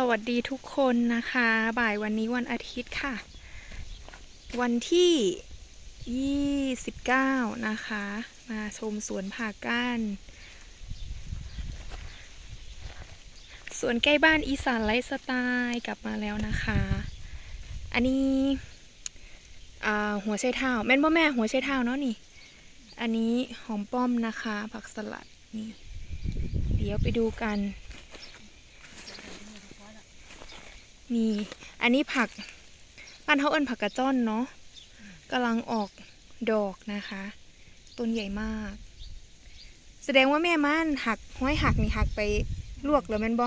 สวัสดีทุกคนนะคะ บ่ายวันนี้วันอาทิตย์ค่ะ วันที่ 29 นะคะ มาชมสวนผักกันสวนใกล้บ้านอีสานไลฟ์สไตล์กลับมาแล้วนะคะ อันนี้หัวไชเท้าแม่นบ่แม่หัวไชเท้าเนาะนี่ อันนี้หอมป้อมนะคะ ผักสลัดนี่ เดี๋ยวไปดูกัน นี่อันนี้ผักบ้านเขาเอิ้นผักกระจ้อนเนาะกำลังออกดอกนะคะ ต้นใหญ่มาก แสดงว่าแม่ม่านหักห้อยหักนี่หักไปลวกแล้วแม่นบ่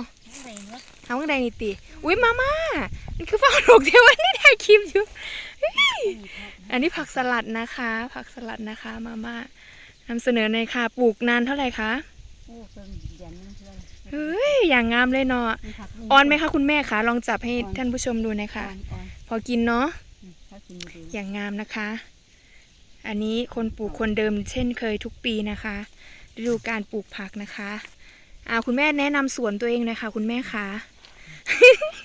ทำข้างใดนี่ติ อุ้ยมาม่ามันคือฝักดอกเทวันนี่ถ่ายคลิปอยู่เฮ้ยอันนี้ผักสลัดนะคะ ผักสลัดนะคะมาม่านำเสนอในค่ะ ปลูกนานเท่าไหร่คะโอ้ต้นเดือนนึง เท่าไหร่เฮ้ยอย่างงามเลยเนาะมันผักออนไหมคะคุณแม่คะลองจับให้ท่านผู้ชมดูหนะอคะอนออนพอกินเนาะอืมถ้ากินดีอย่างงามนะคะ อันนี้คนปลูกคนเดิมเช่นเคยทุกปีนะคะฤดูการปลูกผักนะคะอ่าคุณแม่แนะนำสวนตัวเองหนะคะคุณแม่คะ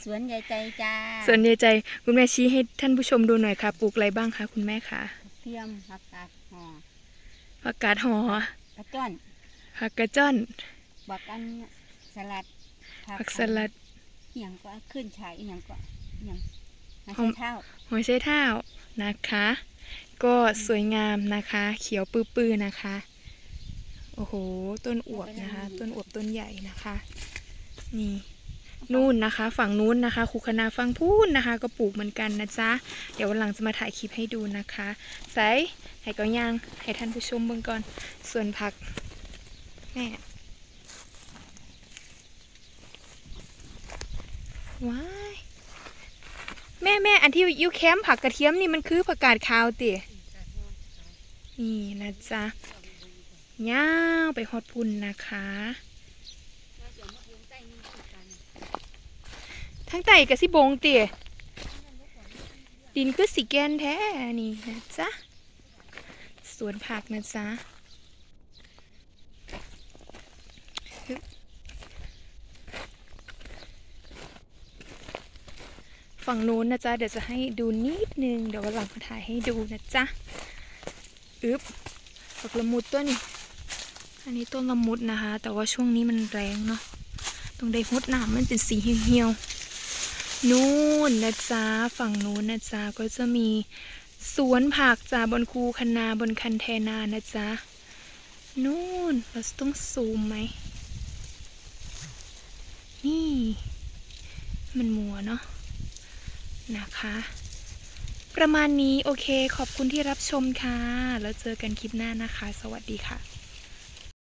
สวนใหญ่ใจจ้าสวนใหญ่ใจคุณแม่ชี้ให้ท่านผู้ชมดูหน่อยค่ะ ปลูกอะไรบ้างคะคุณแม่คะเทียมผักกาดห่อผักกาดหอกระจ้อนผักกระจ้อนบักอัน สลัดผักสลัดอหย่างก็ขึ้นฉายอหย่างก็อหย่างมาหอมเช้าหัวไชเท้านะคะ ก็สวยงามนะคะ เขียวปื้อๆนะคะ โอ้โห ต้นอวบนะคะ ต้นอวบต้นใหญ่นะคะ นี่นู่นนะคะ ฝั่งนู้นนะคะคูคนาฝั่งพูนนะคะ ก็ปลูกเหมือนกันนะจ๊ะ เดี๋ยววันหลังจะมาถ่ายคลิปให้ดูนะคะใส่ให้ก็ย่างให้ท่านผู้ชมเบิ่งก่อนส่วนผักแม่ ว้ายแม่แม่อันที่ยูแคมผักกระเทียมนี่มันคือผักกาดขาวตินี่นะจ๊ะย่าวไปฮอดพุ่นนะคะ ทั้งไต่กับสิบงเตี๋ยดินคือสีแกนแท้นี่นะจ๊ะ สวนผักนะจ๊ะ ฝั่งนู้นนะจ๊ะ เดี๋ยวจะให้ดูนิดนึง เดี๋ยววันหลังมาถ่ายให้ดูนะจ๊ะ อึ๊บผักละมุดตัวนี้ อันนี้ต้นละมุดนะคะ แต่ว่าช่วงนี้มันแรงเนาะต้องได้ฮดน้ำมันเป็นสีเหี่ยวๆ นู่นนะจ๊ะ ฝั่งนู้นนะจ๊ะ ก็จะมีสวนผักจ้าบนคูคนาบนคันเทนานะจ๊ะ นู่นเราต้องซูมไหม นี่ มันมัวเนาะ นะคะ ประมาณนี้โอเคขอบคุณที่รับชมค่ะ แล้วเจอกันคลิปหน้านะคะ สวัสดีค่ะ